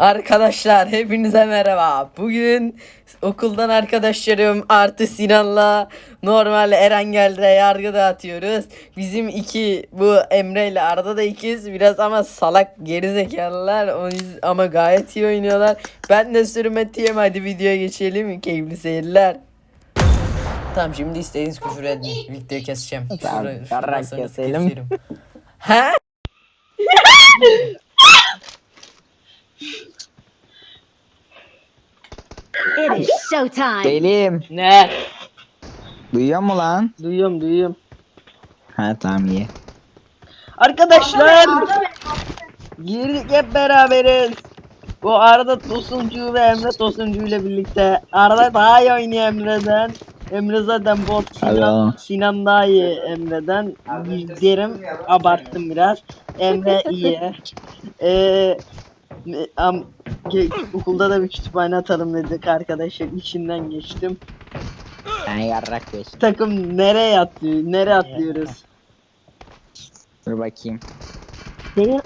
Arkadaşlar hepinize merhaba. Bugün okuldan arkadaşlarım artı Sinan'la normal Eren geldi yargı dağıtıyoruz. Bizim iki bu Emre ile Arda da ikiz biraz ama salak gerizekalılar ama gayet iyi oynuyorlar. Ben de sürmetiyim hadi videoya geçelim keyifli seyirler. Tamam şimdi istediğiniz küfür edin. Videoyu keseceğim. Tamam, Şura- keselim. He? It is showtime. Selim. Ne? Duyuyor mu lan? Duyuyorum duyuyorum. Ha tamam iyi. Arkadaşlar. Girdik hep beraberiz. Bu Arda Tosuncu ve Emre Tosuncu ile birlikte. Arda daha iyi oynuyor Emre'den. Emre zaten bot Sinan. Sinan daha iyi Emre'den. Derim abarttım biraz. Emre iyi. Ee, am, okulda da bir kütüphane atalım dedik arkadaşlar. içinden geçtim. Ben yarrak geçtim. Takım nereye atlıyor? Nereye atlıyoruz? Dur bakayım. Senin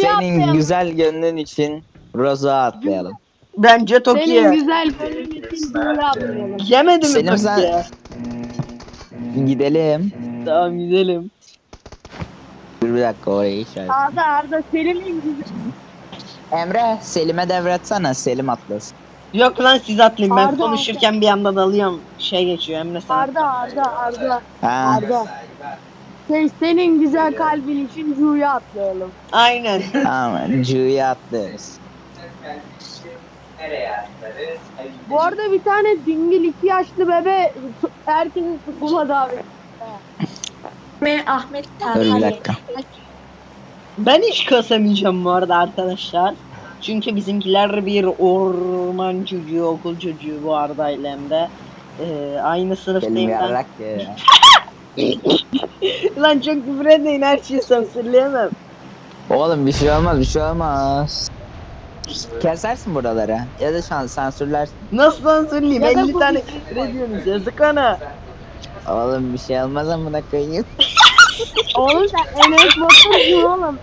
Senin güzel gönlün için Roza atlayalım. Bence Tokyo. Senin güzel bölüm için böyle yapmayalım. Yemedi mi Selim sen- Tokyo? Gidelim. Tamam gidelim. Dur bir dakika orayı işaret. Arda Arda Selim'in güzel. Emre Selim'e devretsene Selim atlasın. Yok lan siz atlayın ben Arda, konuşurken bir yandan alıyorum. Şey geçiyor Emre sen. Arda Arda Arda Ha. Arda. Şey, senin güzel kalbin için Cu'ya atlayalım. Aynen. Tamam. C'ye atlıyoruz. Bu arada bir tane dingil iki yaşlı bebe herkesin okula davet. Ve Ahmet Dur bir dakika. Ben hiç kasamayacağım bu arada arkadaşlar. Çünkü bizimkiler bir orman çocuğu, okul çocuğu bu Arda ile Emre. Ee, aynı sınıftayım ben. Lan çok küfür etmeyin her şeyi sansürleyemem. Oğlum bir şey olmaz bir şey olmaz. Kesersin buraları. Ya da şu an sansürlersin. Nasıl sansürleyeyim? Ya da 50 bu tane küfür ediyorsunuz yazık ana. Oğlum bir şey olmaz amına koyayım. Oğlum sen Enes Batur'sun oğlum.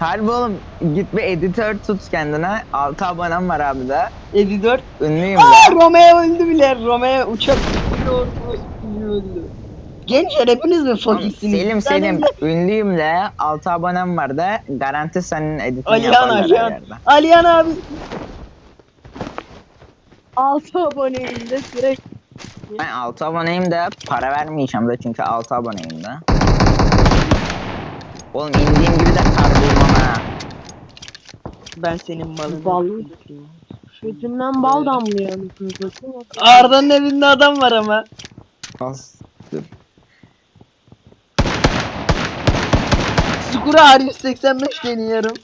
Harbi oğlum git bir editör tut kendine. 6 abonem var abi de. 54. Ünlüyüm Aa. Romeo öldü bile. Romeo uçak uçuyor. öldü. Gençler hepiniz mi Oğlum, fakirsiniz? Selim Selim ünlüyüm de 6 abonem var da garanti senin editini Alihan yaparlar her Alihan. yerde. Alihan abi. 6 aboneyim de sürekli. Ben 6 aboneyim de para vermeyeceğim de çünkü 6 aboneyim de. Oğlum indiğim gibi de kar bulmam ha. Ben senin malını. Bal. Götümden bal damlıyor satayım. Arda'nın evinde adam var ama. As- Skura R185 deniyorum.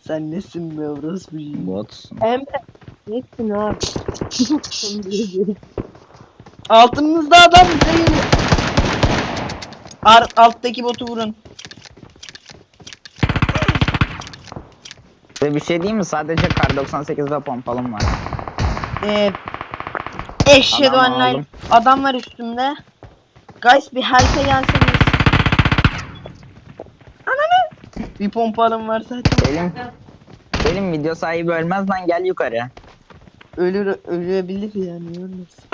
Sen nesin be orospu? Botsun. Emre. Nesin abi? Altımızda adam bize geliyor. Ar alttaki botu vurun. Ve bir şey diyeyim mi? Sadece kar 98 ve pompalım var. Ee, eşhedü Adam en la aldım. Adam var üstümde. Guys bir helpe gelseniz. Ananı. Bir pompalım var zaten. Selim. Selim video sahibi ölmez lan gel yukarı. Ölür, ölebilir yani ölmez.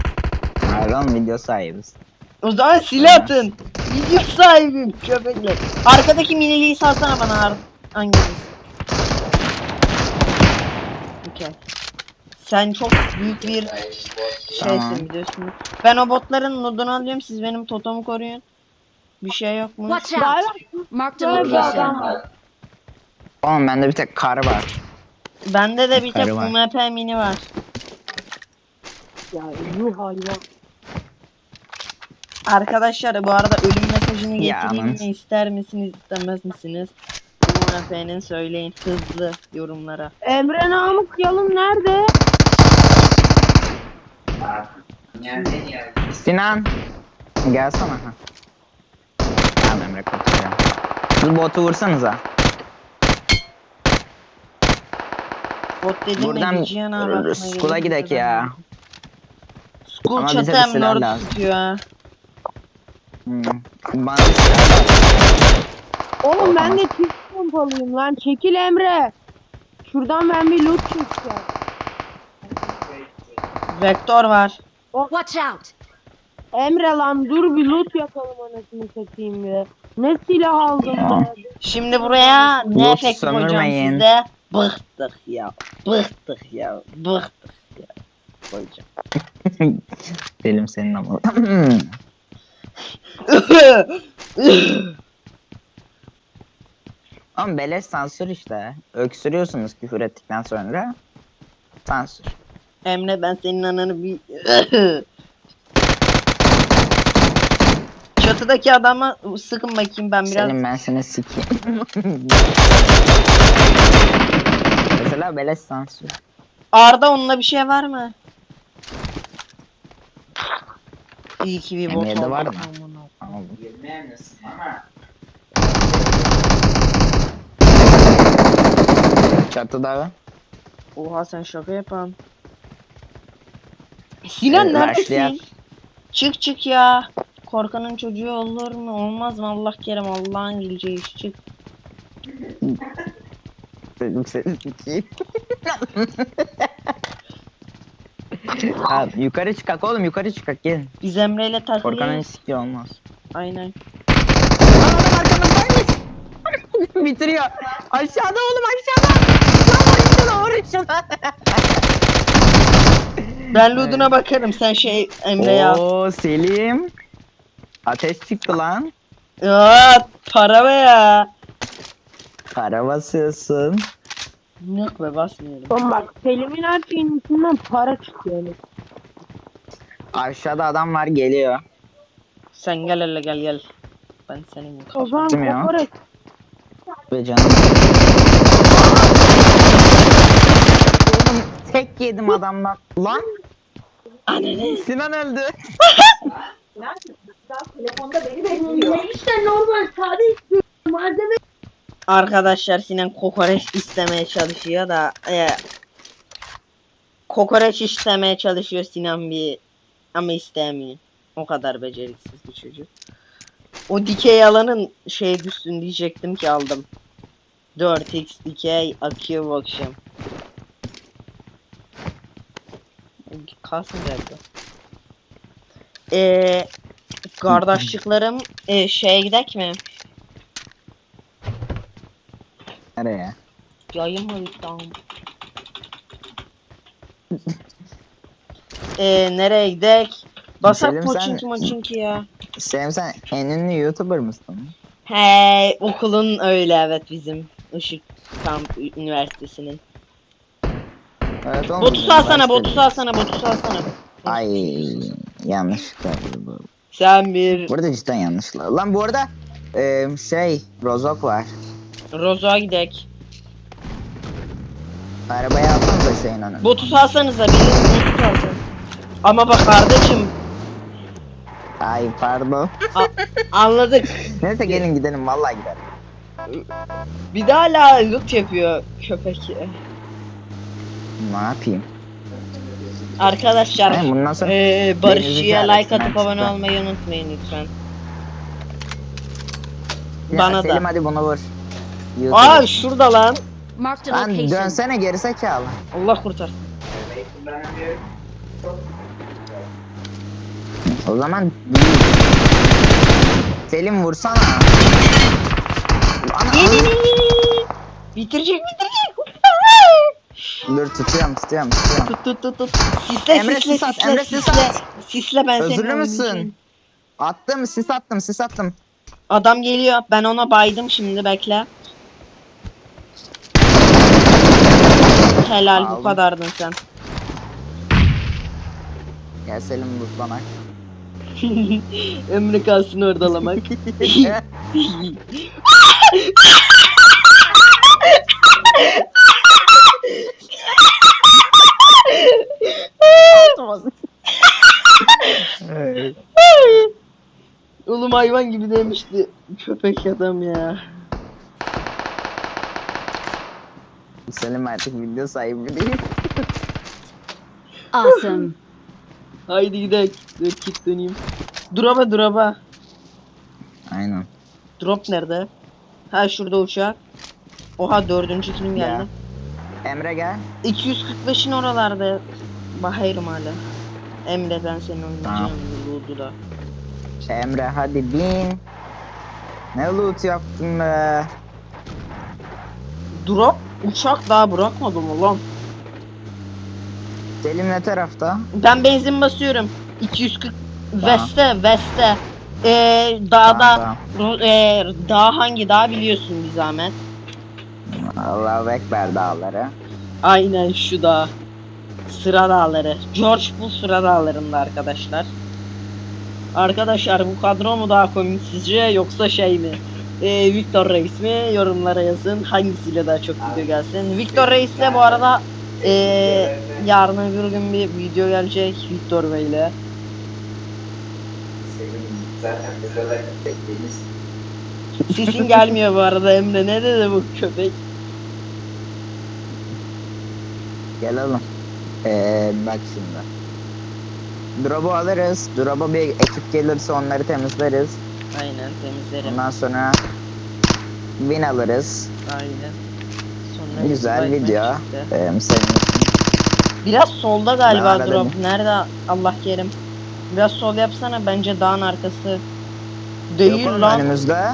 Oğlum video sahibiz. O zaman silah atın. Video sahibim köpekler. Arkadaki miniliği salsana bana Ar hanginiz? Okey. Sen çok büyük bir şeysin Tamam. biliyorsun. Ben o botların nodunu alıyorum siz benim totomu koruyun. Bir şey yok mu? Watch out. Marked a Böyle bir adam location. var. Oğlum bende bir tek kar var. Bende de bir tek Karı var. UMP mini var. Ya yuh hayvan. Arkadaşlar bu arada ölüm mesajını Ya getireyim mi ister misiniz istemez misiniz? UMP'nin söyleyin hızlı yorumlara. Emre Namık Yalın nerede? Sinan. Gelsene. Ha. Tamam Emre kurtulacağım. Şu botu vursanıza. Bot dedim Buradan gerek gidek ya. School Ama bize çatı bir hem silah lord lazım. tutuyor ha. Hmm. Ver. Oğlum ben de çift pompalıyım lan. Çekil Emre. Şuradan ben bir loot çekeceğim. Vektör var. Watch out! Emre lan dur bir loot yapalım anasını satayım ya. Ne silah aldım be. Şimdi buraya ne Yok, efekt koyacağım sömürmeyin. sizde? Bıktık ya. Bıktık ya. Bıktık ya. Koyacağım. Selim senin ama. Oğlum beleş sansür işte. Öksürüyorsunuz küfür ettikten sonra. Sansür. Emre ben senin ananı bir... Çatıdaki adama sıkın bakayım ben biraz. Selim ben seni sikeyim. Mesela beleş sansür. Arda onunla bir şey var mı? İyi ki bir bot M7 oldu. var mı? Aldım. Çatıda Oha sen şaka yapan. Sinan Ee, neredesin? başlayan. Çık çık ya. Korkanın çocuğu olur mu? Olmaz mı? Allah kerem Allah'ın geleceği iş çık. Selim seni sikeyim. Abi, yukarı çıkak oğlum yukarı çıkak gelin. Biz Emre'yle Korkanın takılıyoruz. sikki olmaz. Aynen. Adam arkamızdaymış. Bitiriyor. Aşağıda oğlum aşağıda. Lan vur şuna vur şuna. Ben Ludun'a bakarım. Sen şey Emre'ye al. Oo Selim. Ateş çıktı lan. Ya para be ya. Kara basıyorsun. Yok be basmıyorum. Oğlum bak Selim'in her şeyin içinden para çıkıyor. Aşağıda adam var geliyor. Sen gel hele gel gel. Ben senin O zaman Kim ya? kokoreç. Ve canım. Oğlum tek yedim adamdan. Lan. Sinan öldü. İşte normal sade malzeme. Arkadaşlar Sinan kokoreç istemeye çalışıyor da e, kokoreç istemeye çalışıyor Sinan bir ama istemiyor. O kadar beceriksiz bir çocuk. O dikey alanın şey düşsün diyecektim ki aldım. 4x dikey akıyor bu akşam. Geldi. Eee kardeşliklerim e, şeye gidek mi? Nereye? Yayın mı tamam. Eee nereye gidek? Basak Selim, sen- Poçinki Moçinki ya. Selim sen en ünlü YouTuber mısın? Hey okulun öyle evet bizim. Işık Kamp Ü- Üniversitesi'nin. Evet oğlum. Botu salsana, botu salsana, botu salsana. Ay yanlışlıkla bu. Sen bir Burada cidden yanlışlıkla. Lan bu arada e, şey Rozok var. Rozo'a gidek. Arabaya atsanıza şeyin önüne. Botu salsanıza, benim botu salsanıza. Ama bak kardeşim, Ay pardon. anladık. Neyse gelin gidelim vallahi gidelim. Bir de hala loot yapıyor köpek. Ne yapayım? Arkadaşlar, bundan sonra Ee, Denizi Barışçı'ya like atıp abone olmayı unutmayın lütfen. Ya bana da. Selim hadi bunu vur. Aa YouTuber. şurada lan. Marked a Lan location. dönsene gerizekalı. Allah kurtar. O zaman Selim vursana. Ana, Bitirecek bitirecek. Dur tutuyorum tutuyorum tutuyorum. Tut tut tut tut. Sisle Emre sisle sis at, sisle Emre sis sisle. at. Sisle ben seni Özürlü müsün? Attım sis attım sis attım. Adam geliyor. Ben ona baydım şimdi bekle. Helal bu kadardın sen. Gel Selim vursanak. Ömrü kalsın ordalamak. Oğlum hayvan gibi demişti. Köpek adam ya. Selim artık video sahibi değil. Awesome. Haydi gidelim. Dur git döneyim. Duraba duraba. Aynen. Drop nerede? Ha şurada uçak. Oha dördüncü kilim geldi. Ya. Emre gel. 245'in oralarda. Bakıyorum hala. Emre ben senin oynayacağım da. Emre hadi bin. Ne loot yaptın be? Drop uçak daha bırakmadım ulan. Selim ne tarafta? Ben benzin basıyorum. 240 Tamam. Veste Veste. Ee, dağda Tamam, ee, dağ hangi dağ biliyorsun bir zahmet. Allahu Ekber dağları. Aynen şu dağ. Sıra dağları. George Bull sıra dağlarında arkadaşlar. Arkadaşlar bu kadro mu daha komik sizce yoksa şey mi? Ee, Victor Reis mi? Yorumlara yazın. Hangisiyle daha çok video gelsin? Victor Reis'le bu arada ee, yarın öbür gün bir video gelecek Victor buralar beklediğimiz Sesin gelmiyor bu arada Emre. Ne dedi bu köpek? Gel oğlum. Ee, bak şimdi. Drop'u alırız. Drop'a bir ekip gelirse onları temizleriz. Aynen temizlerim. Ondan sonra win alırız. Aynen. Sonra Güzel video. Ee, senin Biraz solda galiba drop. Nerede Allah kerim? Biraz sol yapsana bence dağın arkası. Değil Yok lan. önümüzde.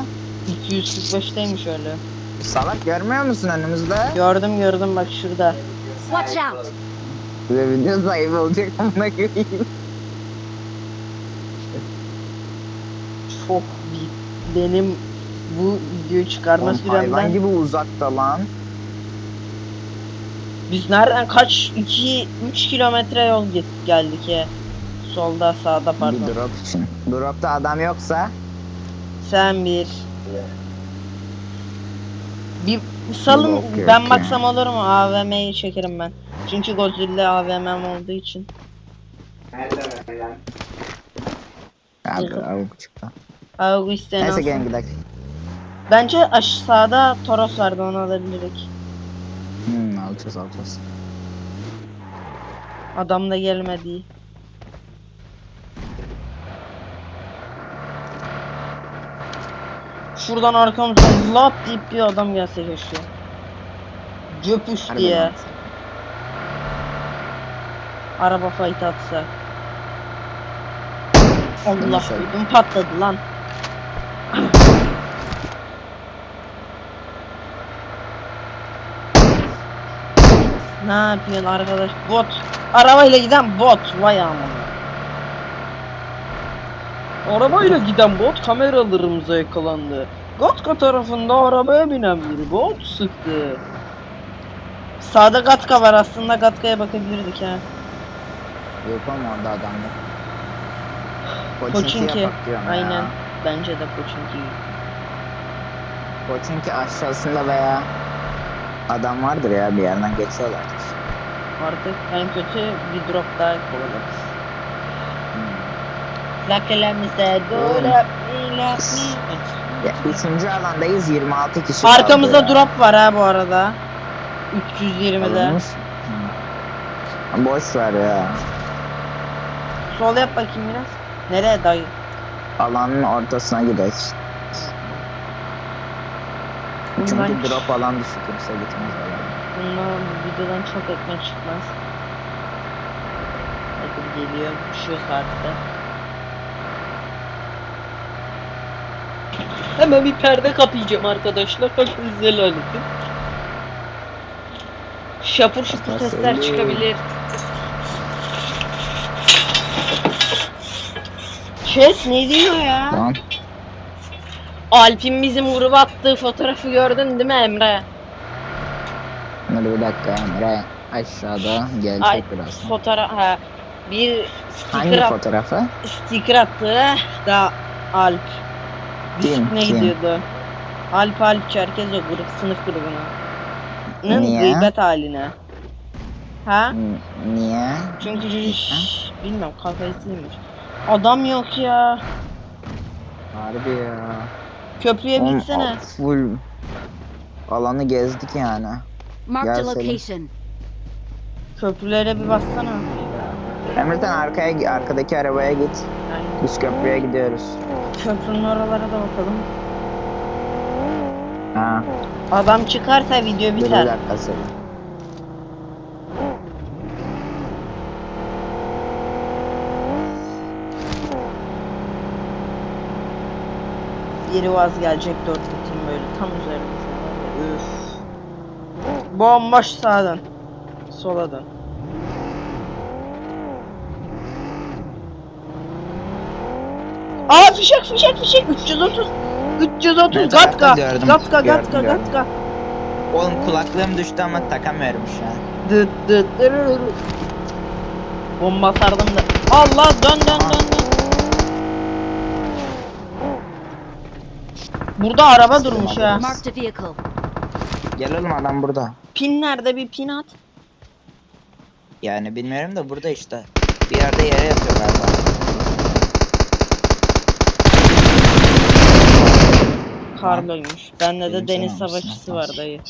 245'teymiş öyle. Salak görmüyor musun önümüzde? Gördüm gördüm bak şurada. Watch out! Ve video sahibi olacak amına Çok. Benim bu videoyu çıkarma hayvan süremden. gibi uzakta lan. Biz nereden kaç 2 3 kilometre yol git geldik ya. Solda sağda pardon. Bir drop için. Dropta adam yoksa Sen bir. Bir salın ben ya. baksam olur mu? AVM'yi çekerim ben. Çünkü Godzilla AVM'm olduğu için. nereden öğren? Abi avuk çıktı. Avgu isteyen Neyse gelin gidelim. Bence aşağıda Toros vardı onu alabilirik. Hmm, alacağız alacağız. Adam da gelmedi. Şuradan arkamızdan lap deyip bir adam gelse keşke. Cöpüş diye. Araba fight atsa. Allah ödüm patladı lan. Ne yapıyorsun arkadaş? Bot. Arabayla giden bot. Vay amına. Arabayla giden bot kameralarımıza yakalandı. Gatka tarafında arabaya binen bir bot sıktı. Sağda Gatka var aslında Gatka'ya bakabilirdik ha. Yok ama orada adam yok. Yapak diyorum ya. Bence de Pochinki. Pochinki aşağısında veya adam vardır ya bir yerden geçiyorlardır. Artık en kötü bir drop daha kovalarız. Hmm. Lakelemize Oğlum. dole Ya, üçüncü alandayız 26 kişi Arkamızda kaldı ya. drop var ha bu arada. 320'de. Alınmış. Hmm. Boş ver ya. Sol yap bakayım biraz. Nereye dayı? Alanın ortasına gidelim. Bundan, Çünkü drop alan dışı kimse gitmez alan. bundan bu videodan çok ekmek çıkmaz. Bakın geliyor şu saatte. Hemen bir perde kapayacağım arkadaşlar. Hakkınızı helal edin. Şapur Nasıl sesler çıkabilir. Kes ne diyor ya? Lan Alp'in bizim gruba attığı fotoğrafı gördün değil mi Emre? dur bir dakika Emre aşağıda gelecek Ay biraz. fotoğraf ha bir Hangi sticker, at, fotoğrafı? sticker attı da Alp. Kim, Disipline kim? gidiyordu. Alp Alp Çerkez o grup sınıf grubuna. Niye? gıybet haline. Ha? N- Niye? Çünkü şş, bilmiyorum kafasıymış. Adam yok ya. Harbi ya. Köprüye Oğlum, Full alanı gezdik yani. Gel Selim. location. Köprülere bir bassana. Emre sen arkaya arkadaki arabaya git. Aynen. Biz köprüye gidiyoruz. Köprünün oralara da bakalım. Ha. Adam çıkarsa video bir biter. dakika Selim. Geri vaz gelecek dört tim böyle tam üzerimize. Üf. Bomboş sağdan. Sola dön. Aa fişek fişek fişek 330 330 Ne gatka gördüm, gatka gördüm, gatka gördüm. gatka Oğlum kulaklığım düştü ama takamıyorum şu an. Dıt dıt dırırır. Bomba sardım da. Allah dön dön dön dön. Burada araba durmuş ha. Marked a vehicle. Gel oğlum adam burada. Pin nerede bir pin at. Yani bilmiyorum da burada işte. Bir yerde yere yatıyor galiba. Karlıymış. Bende de Benim deniz almışsın, savaşçısı var dayı.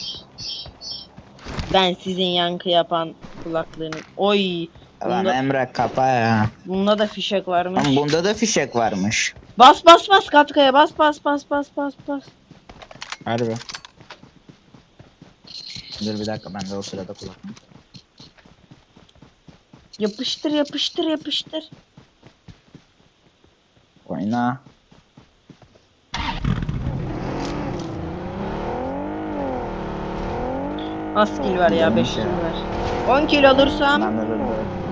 Ben sizin yankı yapan kulaklığını. Oy. Lan Bunda, Emre kapa ya. bunda da fişek varmış. Ama bunda da fişek varmış. Bas bas bas katkaya bas bas bas bas bas bas. Harbi. Dur bir dakika ben de o sırada kulaklığım. Yapıştır yapıştır yapıştır. Oyna. Az kill ver ya 5 Neymiş kill ya? ver. 10 kill alırsam Ben de böyle.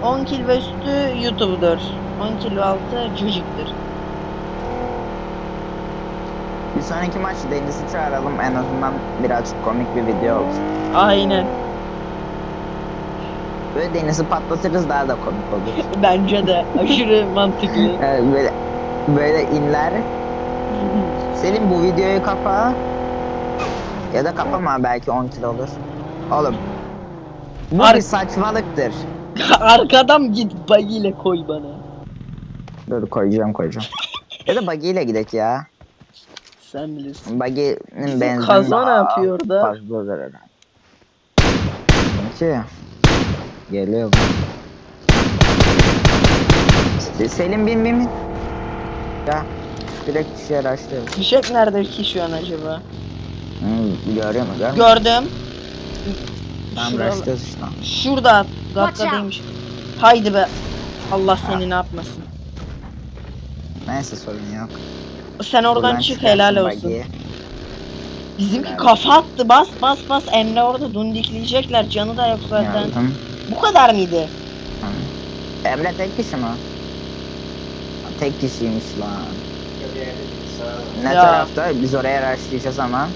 10 kill ve üstü YouTube'dur. 10 kill ve altı cücüktür. Bir sonraki maç Deniz'i çağıralım en azından birazcık komik bir video olsun. Aynen. Böyle Deniz'i patlatırız daha da komik olur. Bence de aşırı mantıklı. Yani böyle, böyle inler. Selim bu videoyu kapa. Ya da kapama belki 10 kilo olur. Oğlum. Bu Ar- bir saçmalıktır. Arkadan git buggy ile koy bana. Dur koyacağım koyacağım. ya da buggy ile gidek ya. Sen bilirsin. Buggy'nin benzin kaza ne yapıyor da? Fazla olur herhalde. Çünkü geliyor. Se- Selim bin bin bin. Ya direkt kişiye araştırıyor. Fişek nerede ki şu an acaba? Hmm, görüyor mu? Görüyor mu? Gördüm. Tamam Şurada- araştırıyoruz işte. Şurada. Watch Gatka'daymış. Haydi be. Allah seni ne yapmasın. Neyse sorun yok. Sen oradan Buradan çık helal olsun. buggy'ye. Bizimki Helal kafa attı bas bas bas Emre orada dundikleyecekler canı da yok zaten. Yardım. Bu kadar mıydı? Hı. Emre tek kişi mi? Tek kişiymiş lan. Ne Ya. tarafta? Biz oraya araştıracağız ama.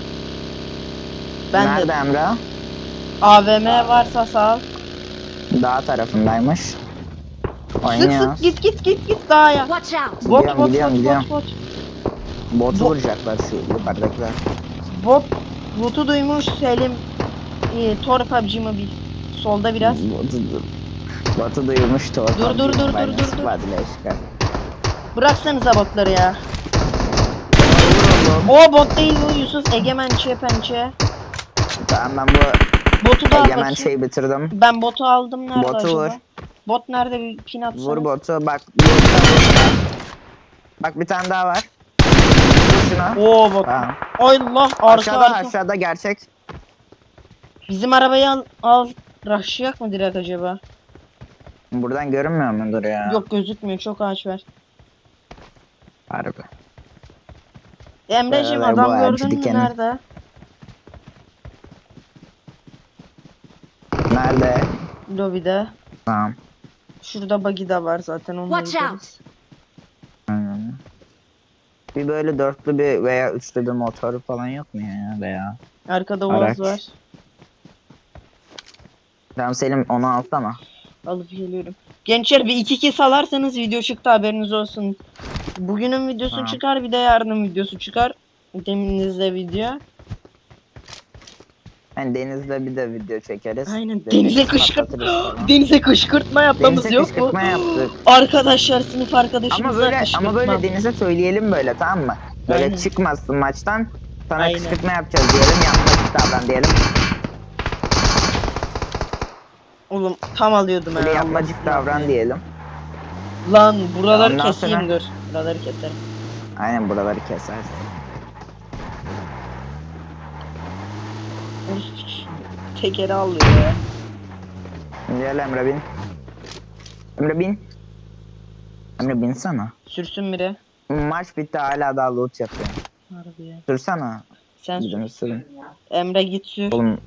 Ben Nerede de Emre? AVM varsa sağ ol. Dağ tarafındaymış. Sık Oynuyor. sık git git git git daha ya. Watch out. Bot Gidiyorum, bot gidiyorum, bot gidiyorum. bot bot. Botu Bu- vuracaklar şu yukarıdakiler. Bot botu duymuş Selim. İyi, Tor PUBG mı bil. Solda biraz. Botu, botu duymuş da Dur, dur, dur, dur, dur, dur. Bıraksanıza botları ya. O bot değil bu Yusuf Egemençe pençe. Tamam ben bu Botu da al egemen bakayım. şeyi bitirdim. Ben botu aldım nerede Botu acaba? vur. Bot nerede bir pin atsana. Vur botu bak. Bak bir tane daha var. Vur şuna. Oo bot. Tamam. Allah arka Aşağıda arka. aşağıda gerçek. Bizim arabayı al, al. Rush'layak mı direkt acaba? Buradan görünmüyor mudur ya? Yok gözükmüyor çok ağaç var. Harbi. Bu adam ağacı gördün mü nerede? Nerede? Lobide. Tamam. Şurada buggy de var zaten onu Watch out. Bir böyle dörtlü bir veya üçlü bir motor falan yok mu ya veya? Arkada Araç. Oğuz var. Tamam Selim onu alsana. Alıp geliyorum. Gençler bir iki kez salarsanız video çıktı haberiniz olsun. Bugünün videosu Tamam. çıkar bir de yarının videosu çıkar. Deminizde video. Hani denizde bir de video çekeriz. Aynen denize kışkırt patlatırız falan. denize kışkırtma yapmamız Denize yok mu? kışkırtma yaptık. Arkadaşlar sınıf arkadaşımıza Ama böyle kışkırtma. ama böyle denize söyleyelim böyle tamam mı? Böyle Aynen. çıkmazsın maçtan. Sana Aynen. kışkırtma yapacağız diyelim. Yapmak davran diyelim. Oğlum tam alıyordum Böyle yapmacık davran diyelim. Lan buraları Ondan keseyim sonra- dur. Buraları keserim. Aynen buraları kesersin. Tekeri alıyor ya. Gel Emre bin. Emre bin. Emre binsana. Sürsün biri. Maç bitti hala daha loot yapıyor. Harbi ya. Sürsene. Sen sür. Sürün. Emre git sür. Oğlum.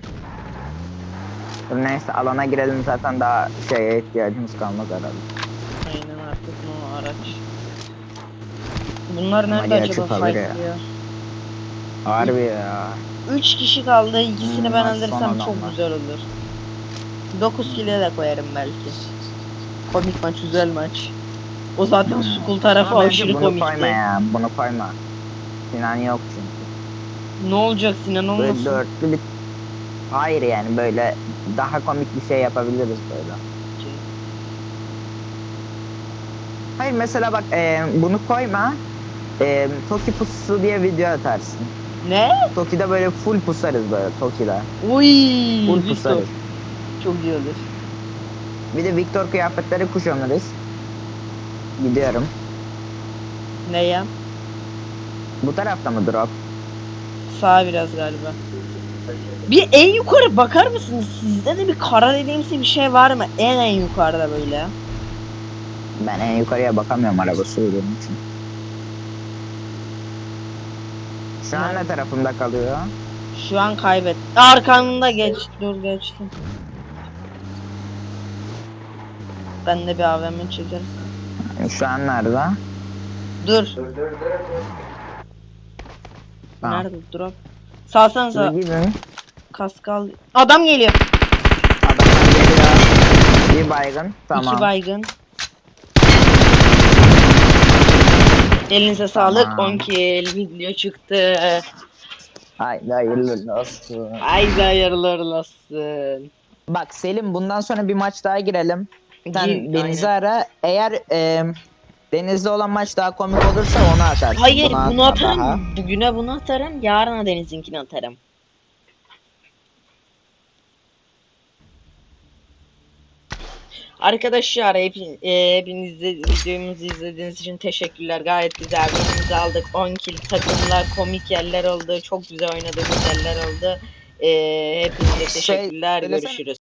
Dur neyse alana girelim zaten daha şeye ihtiyacımız kalmaz herhalde. Aynen artık no araç. Bunlar nerede acaba kalır ya. Harbi ya. 3 kişi kaldı. İkisini Hmm, ben maç alırsam son çok güzel olur. 9 kile de koyarım belki. Komik maç, güzel maç. O zaten Hmm. Sukul tarafı Ama bence aşırı bunu komikti. koyma ya. Bunu koyma. Sinan yok çünkü. Ne olacak Sinan Böyle olmasın? dörtlü bir... Hayır yani böyle daha komik bir şey yapabiliriz böyle. Hayır mesela bak e, bunu koyma. E, Toki pusu diye video atarsın. Ne? Toki'de böyle full pusarız böyle Toki'de. Uy, Full Victor. pusarız. Çok iyi olur. Bir de Victor kıyafetleri kuşanırız. Gidiyorum. Ne ya? Bu tarafta mı drop? Sağ biraz galiba. Bir en yukarı bakar mısınız? Sizde de bir kara dediğimsi bir şey var mı? En en yukarıda böyle. Ben en yukarıya bakamıyorum araba sürdüğüm için. Şu an ne tarafımda kalıyor? Şu an kaybet. Arkanda geç. Dur geçtim. Ben de bir AVM çekerim. Şu an nerede? Dur. Dur dur dur dur. Tamam. Nerede drop? Salsanıza. Gidin. Kaskal. Adam geliyor. Adamlar geliyor. Bir baygın. Tamam. İki baygın. Elinize sağlık. Tamam. 10 kill. Video çıktı. Haydi hayırlı olsun. Haydi hayırlı olsun. Bak Selim bundan sonra bir maç daha girelim. Sen Gir, Deniz'i ara. Eğer e, Deniz'de olan maç daha komik olursa onu atarsın. Hayır bunu atma atarım. daha. Bugüne bunu atarım. Yarına Deniz'inkini atarım. Arkadaşlar hepin, e, hepiniz videomuzu izlediğiniz için teşekkürler. Gayet güzel birbirimizi aldık. 10 kill takımlar, komik yerler oldu. Çok güzel oynadığımız yerler oldu. E, hepinize Şey, teşekkürler. söylesene. Görüşürüz.